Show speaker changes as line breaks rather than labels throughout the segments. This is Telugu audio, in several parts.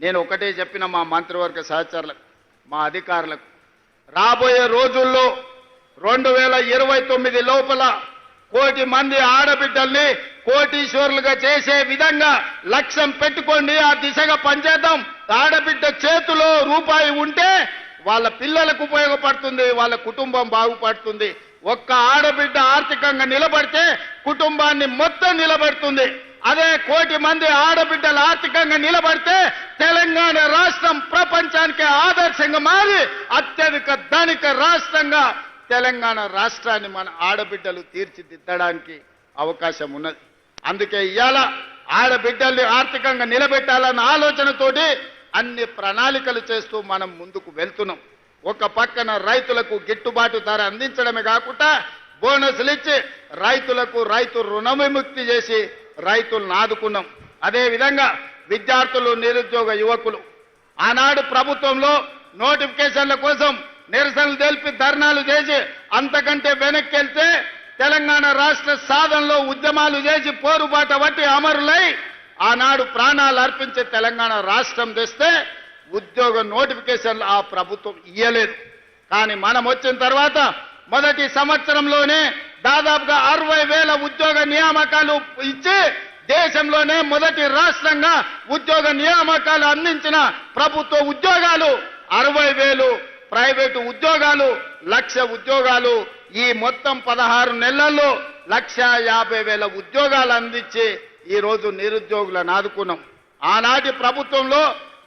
నేను ఒకటే చెప్పిన మా మంత్రివర్గ సహచరులకు మా అధికారులకు రాబోయే రోజుల్లో రెండు వేల ఇరవై తొమ్మిది లోపల కోటి మంది ఆడబిడ్డల్ని కోటీశ్వరులుగా చేసే విధంగా లక్ష్యం పెట్టుకోండి ఆ దిశగా పనిచేద్దాం. ఆడబిడ్డ చేతిలో రూపాయి ఉంటే వాళ్ళ పిల్లలకు ఉపయోగపడుతుంది వాళ్ళ కుటుంబం బాగుపడుతుంది. ఒక్క ఆడబిడ్డ ఆర్థికంగా నిలబడితే కుటుంబాన్ని మొత్తం నిలబెడుతుంది. అదే కోటి మంది ఆడబిడ్డలు ఆర్థికంగా నిలబడితే తెలంగాణ రాష్ట్రం ప్రపంచానికి ఆదర్శంగా మారి అత్యధిక ధనిక రాష్ట్రంగా తెలంగాణ రాష్ట్రాన్ని మన ఆడబిడ్డలు తీర్చిదిద్దడానికి అవకాశం ఉన్నది. అందుకే ఇవాళ ఆడబిడ్డల్ని ఆర్థికంగా నిలబెట్టాలన్న ఆలోచనతోటి అన్ని ప్రణాళికలు చేస్తూ మనం ముందుకు వెళ్తున్నాం. ఒక పక్కన రైతులకు గిట్టుబాటు ధర అందించడమే కాకుండా బోనస్లు ఇచ్చి రైతులకు రైతు రుణ విముక్తి చేసి రైతులను ఆదుకున్నాం అదేవిధంగా విద్యార్థులు నిరుద్యోగ యువకులు. ఆనాడు ప్రభుత్వంలో నోటిఫికేషన్ల కోసం నిరసనలు తెలిపి ధర్నాలు చేసి అంతకంటే వెనక్కి వెళ్తే తెలంగాణ రాష్ట్ర సాధనలో ఉద్యమాలు చేసి పోరుబాట బట్టి అమరులై ఆనాడు ప్రాణాలు అర్పించే తెలంగాణ రాష్ట్రం తెస్తే ఉద్యోగ నోటిఫికేషన్లు ఆ ప్రభుత్వం ఇయ్యలేదు. కానీ మనం వచ్చిన తర్వాత మొదటి సంవత్సరంలోనే దాదాపుగా అరవై వేల ఉద్యోగ నియామకాలు ఇచ్చి దేశంలోనే మొదటి రాష్ట్రంగా ఉద్యోగ నియామకాలు అందించిన ప్రభుత్వ ఉద్యోగాలు అరవై వేలు ప్రైవేటు ఉద్యోగాలు లక్ష ఉద్యోగాలు. ఈ మొత్తం పదహారు నెలల్లో లక్ష యాభై వేల ఉద్యోగాలు అందించి ఈరోజు నిరుద్యోగులను ఆదుకున్నాం. ఆనాటి ప్రభుత్వంలో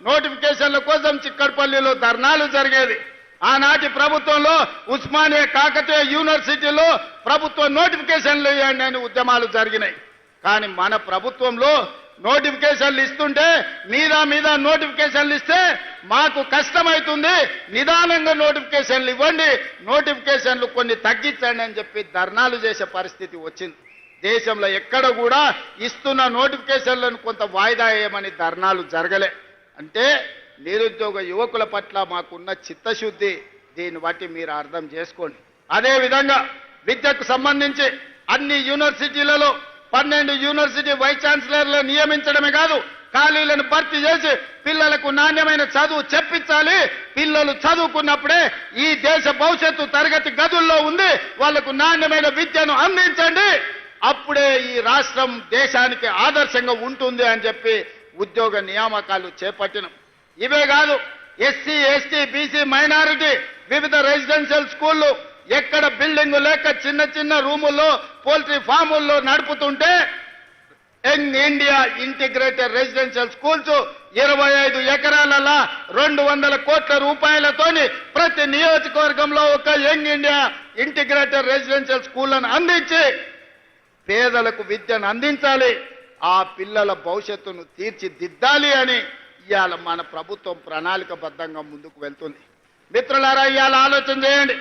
నోటిఫికేషన్ల కోసం చిక్కడపల్లిలో ధర్నాలు జరిగేది ఆనాటి ప్రభుత్వంలో ఉస్మానియా కాకతీయ యూనివర్సిటీలో ప్రభుత్వ నోటిఫికేషన్లు ఇవ్వండి అని ఉద్యమాలు జరిగినాయి. కానీ మన ప్రభుత్వంలో నోటిఫికేషన్లు ఇస్తుంటే మీద మీద నోటిఫికేషన్లు ఇస్తే మాకు కష్టమవుతుంది నిదానంగా నోటిఫికేషన్లు ఇవ్వండి. నోటిఫికేషన్లు కొన్ని తగ్గించండి అని చెప్పి ధర్నాలు చేసే పరిస్థితి వచ్చింది. దేశంలో ఎక్కడ కూడా ఇస్తున్న నోటిఫికేషన్లను కొంత వాయిదా వేయమని ధర్నాలు జరగలే. అంటే నిరుద్యోగ యువకుల పట్ల మాకున్న చిత్తశుద్ధి దీన్ని బట్టి మీరు అర్థం చేసుకోండి. అదే విధంగా విద్యకు సంబంధించి అన్ని యూనివర్సిటీలలో పన్నెండు యూనివర్సిటీ వైస్ ఛాన్సలర్లు నియమించడమే కాదు ఖాళీలను భర్తీ చేసి పిల్లలకు నాణ్యమైన చదువు చెప్పించాలి. పిల్లలు చదువుకున్నప్పుడే ఈ దేశ భవిష్యత్తు తరగతి గదుల్లో ఉంది వాళ్ళకు నాణ్యమైన విద్యను అందించండి. అప్పుడే ఈ రాష్ట్రం దేశానికి ఆదర్శంగా ఉంటుంది అని చెప్పి ఉద్యోగ నియామకాలు చేపట్టినాం. ఇవే కాదు ఎస్సీ ఎస్టీ బీసీ మైనారిటీ వివిధ రెసిడెన్షియల్ స్కూళ్ళు ఎక్కడ బిల్డింగ్ లేక చిన్న చిన్న రూముల్లో పోల్ట్రీ ఫాముల్లో నడుపుతుంటే young India integrated residential schools ఇరవై ఐదు ఎకరాలలో రెండు వందల కోట్ల రూపాయలతోని ప్రతి నియోజకవర్గంలో ఒక యంగ్ ఇండియా ఇంటిగ్రేటెడ్ రెసిడెన్షియల్ స్కూళ్ళను అందించి పేదలకు విద్యను అందించాలి. ఆ పిల్లల భవిష్యత్తును తీర్చిదిద్దాలి అని ఇవాళ మన ప్రభుత్వం ప్రణాళికబద్ధంగా ముందుకు వెళ్తుంది. మిత్రులారా ఇవాళ ఆలోచన చేయండి.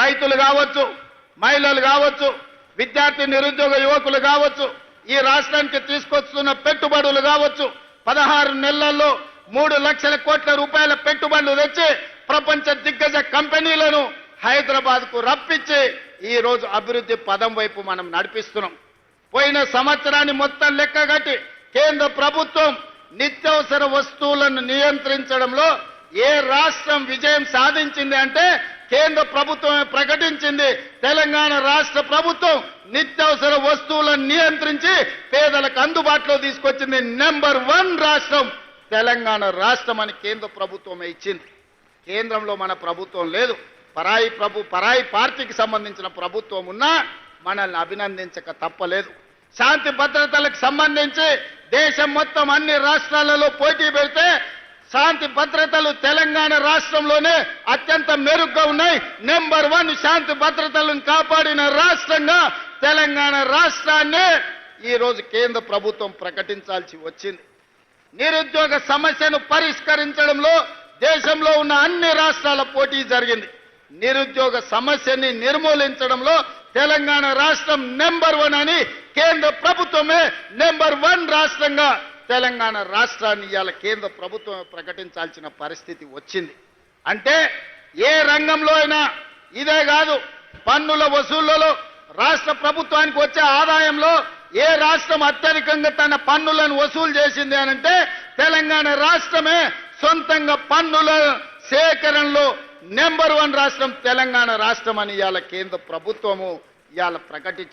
రైతులు కావచ్చు మహిళలు కావచ్చు విద్యార్థి నిరుద్యోగ యువకులు కావచ్చు ఈ రాష్ట్రానికి తీసుకొస్తున్న పెట్టుబడులు కావచ్చు పదహారు నెలల్లో మూడు లక్షల కోట్ల రూపాయల పెట్టుబడులు తెచ్చి ప్రపంచ దిగ్గజ కంపెనీలను హైదరాబాద్కు రప్పించి ఈ రోజు అభివృద్ధి పదం వైపు మనం నడిపిస్తున్నాం. పోయిన సంవత్సరాన్ని మొత్తం లెక్కగట్టి కేంద్ర ప్రభుత్వం నిత్యవసర వస్తువులను నియంత్రించడంలో ఏ రాష్ట్రం విజయం సాధించింది అంటే కేంద్ర ప్రభుత్వమే ప్రకటించింది. తెలంగాణ రాష్ట్ర ప్రభుత్వం నిత్యవసర వస్తువులను నియంత్రించి పేదలకు అందుబాటులో తీసుకొచ్చింది. నెంబర్ వన్ రాష్ట్రం తెలంగాణ రాష్ట్రం అని కేంద్ర ప్రభుత్వమే ఇచ్చింది. కేంద్రంలో మన ప్రభుత్వం లేదు. పరాయి ప్రభు పరాయి పార్టీకి సంబంధించిన ప్రభుత్వం ఉన్నా మనల్ని అభినందించక తప్పలేదు. శాంతి భద్రతలకు సంబంధించి దేశం మొత్తం అన్ని రాష్ట్రాలలో పోటీ పెడితే శాంతి భద్రతలు తెలంగాణ రాష్ట్రంలోనే అత్యంత మెరుగ్గా ఉన్నాయి. నెంబర్ వన్ శాంతి భద్రతలను కాపాడిన రాష్ట్రంగా తెలంగాణ రాష్ట్రాన్ని ఈరోజు కేంద్ర ప్రభుత్వం ప్రకటించాల్సి వచ్చింది. నిరుద్యోగ సమస్యను పరిష్కరించడంలో దేశంలో ఉన్న అన్ని రాష్ట్రాల పోటీ జరిగింది. నిరుద్యోగ సమస్యని నిర్మూలించడంలో తెలంగాణ రాష్ట్రం నెంబర్ వన్ అని కేంద్ర ప్రభుత్వమే నెంబర్ వన్ రాష్ట్రంగా తెలంగాణ రాష్ట్రాన్ని ఇవాళ కేంద్ర ప్రభుత్వం ప్రకటించాల్సిన పరిస్థితి వచ్చింది. అంటే ఏ రంగంలో అయినా ఇదే కాదు పన్నుల వసూళ్ళలో రాష్ట్ర ప్రభుత్వానికి వచ్చే ఆదాయంలో ఏ రాష్ట్రం అత్యధికంగా తన పన్నులను వసూలు చేసింది అనంటే తెలంగాణ రాష్ట్రమే సొంతంగా పన్నుల సేకరణలో నెంబర్ వన్ రాష్ట్రం తెలంగాణ రాష్ట్రం అని ఇవాళ కేంద్ర ప్రభుత్వము ఇవాళ ప్రకటించి